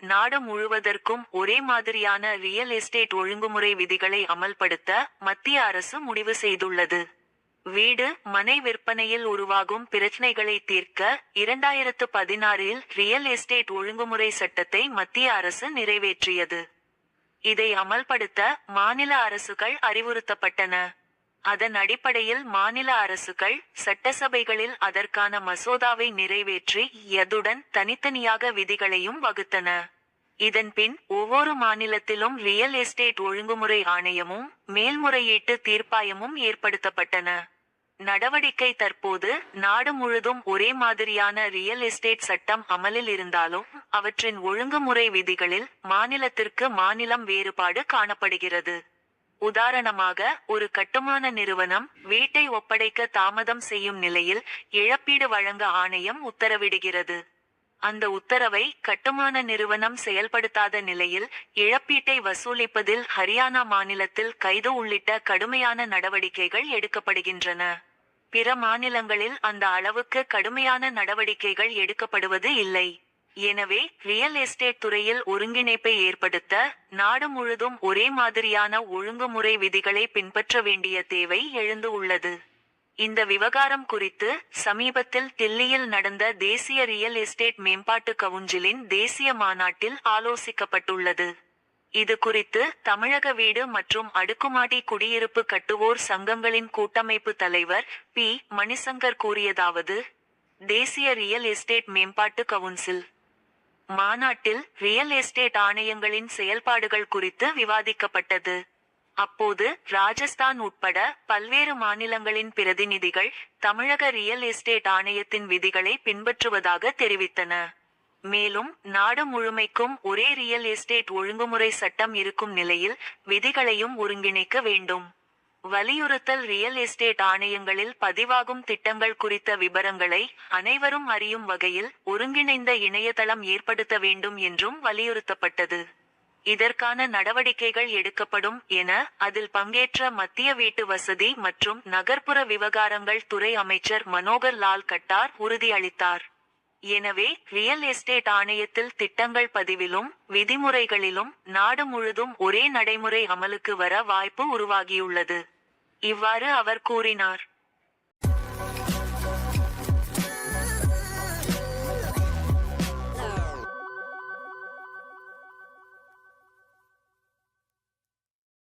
நாடு முழுவதற்கும் ஒரே மாதிரியான ரியல் எஸ்டேட் ஒழுங்குமுறை விதிகளை அமல்படுத்த மத்திய அரசு முடிவு செய்துள்ளது. வீடு மனை விற்பனையில் உருவாகும் பிரச்சனைகளை தீர்க்க இரண்டாயிரத்து பதினாறில் ரியல் எஸ்டேட் ஒழுங்குமுறை சட்டத்தை மத்திய அரசு நிறைவேற்றியது. இதை அமல்படுத்த மாநில அரசுகள் அறிவுறுத்தப்பட்டன. அதன் அடிப்படையில் மாநில அரசுகள் சட்டசபைகளில் அதற்கான மசோதாவை நிறைவேற்றி எதுடன் தனித்தனியாக விதிகளையும் வகுத்தன. இதன்பின் ஒவ்வொரு மாநிலத்திலும் ரியல் எஸ்டேட் ஒழுங்குமுறை ஆணையமும் மேல்முறையீட்டு தீர்ப்பாயமும் ஏற்படுத்தப்பட்டன. நடவடிக்கை தற்போது நாடு முழுதும் ஒரே மாதிரியான ரியல் எஸ்டேட் சட்டம் அமலில் இருந்தாலும் அவற்றின் ஒழுங்குமுறை விதிகளில் மாநிலத்திற்கு மாநிலம் வேறுபாடு காணப்படுகிறது. உதாரணமாக ஒரு கட்டுமான நிறுவனம் வீட்டை ஒப்படைக்க தாமதம் செய்யும் நிலையில் இழப்பீடு வழங்க ஆணையம் உத்தரவிடுகிறது. அந்த உத்தரவை கட்டுமான நிறுவனம் செயல்படுத்தாத நிலையில் இழப்பீட்டை வசூலிப்பதில் ஹரியானா மாநிலத்தில் கைது உள்ளிட்ட கடுமையான நடவடிக்கைகள் எடுக்கப்படுகின்றன. பிற மாநிலங்களில் அந்த அளவுக்கு கடுமையான நடவடிக்கைகள் எடுக்கப்படுவது இல்லை. எனவே ரியல் எஸ்டேட் துறையில் ஒருங்கிணைப்பை ஏற்படுத்த நாடு முழுதும் ஒரே மாதிரியான ஒழுங்குமுறை விதிகளை பின்பற்ற வேண்டிய தேவை எழுந்து உள்ளது. இந்த விவகாரம் குறித்து சமீபத்தில் தில்லியில் நடந்த தேசிய ரியல் எஸ்டேட் மேம்பாட்டு கவுன்சிலின் தேசிய மாநாட்டில் ஆலோசிக்கப்பட்டுள்ளது. இது குறித்து தமிழக வீடு மற்றும் அடுக்குமாடி குடியிருப்பு கட்டுவோர் சங்கங்களின் கூட்டமைப்பு தலைவர் பி. மணிசங்கர் கூறியதாவது தேசிய ரியல் எஸ்டேட் மேம்பாட்டு கவுன்சில் மாநாட்டில் ரியல் எஸ்டேட் ஆணையங்களின் செயல்பாடுகள் குறித்து விவாதிக்கப்பட்டது. அப்போது ராஜஸ்தான் உட்பட பல்வேறு மாநிலங்களின் பிரதிநிதிகள் தமிழக ரியல் எஸ்டேட் ஆணையத்தின் விதிகளை பின்பற்றுவதாக தெரிவித்தன. மேலும் நாடு முழுமைக்கும் ஒரே ரியல் எஸ்டேட் ஒழுங்குமுறை சட்டம் இருக்கும் நிலையில் விதிகளையும் ஒருங்கிணைக்க வேண்டும். வலியுறுத்தல் ரியல் எஸ்டேட் ஆணையங்களில் பதிவாகும் திட்டங்கள் குறித்த விபரங்களை அனைவரும் அறியும் வகையில் ஒருங்கிணைந்த இணையதளம் ஏற்படுத்த வேண்டும் என்றும் வலியுறுத்தப்பட்டது. இதற்கான நடவடிக்கைகள் எடுக்கப்படும் என அதில் பங்கேற்ற மத்திய வீட்டு வசதி மற்றும் நகர்ப்புற விவகாரங்கள் துறை அமைச்சர் மனோகர் லால் கட்டார் உறுதியளித்தார். எனவே ரியல் எஸ்டேட் ஆணையத்தில் திட்டங்கள் பதிவிலும் விதிமுறைகளிலும் நாடு முழுதும் ஒரே நடைமுறை அமலுக்கு வர வாய்ப்பு உருவாகியுள்ளது. இவ்வாறு அவர் கூறினார்.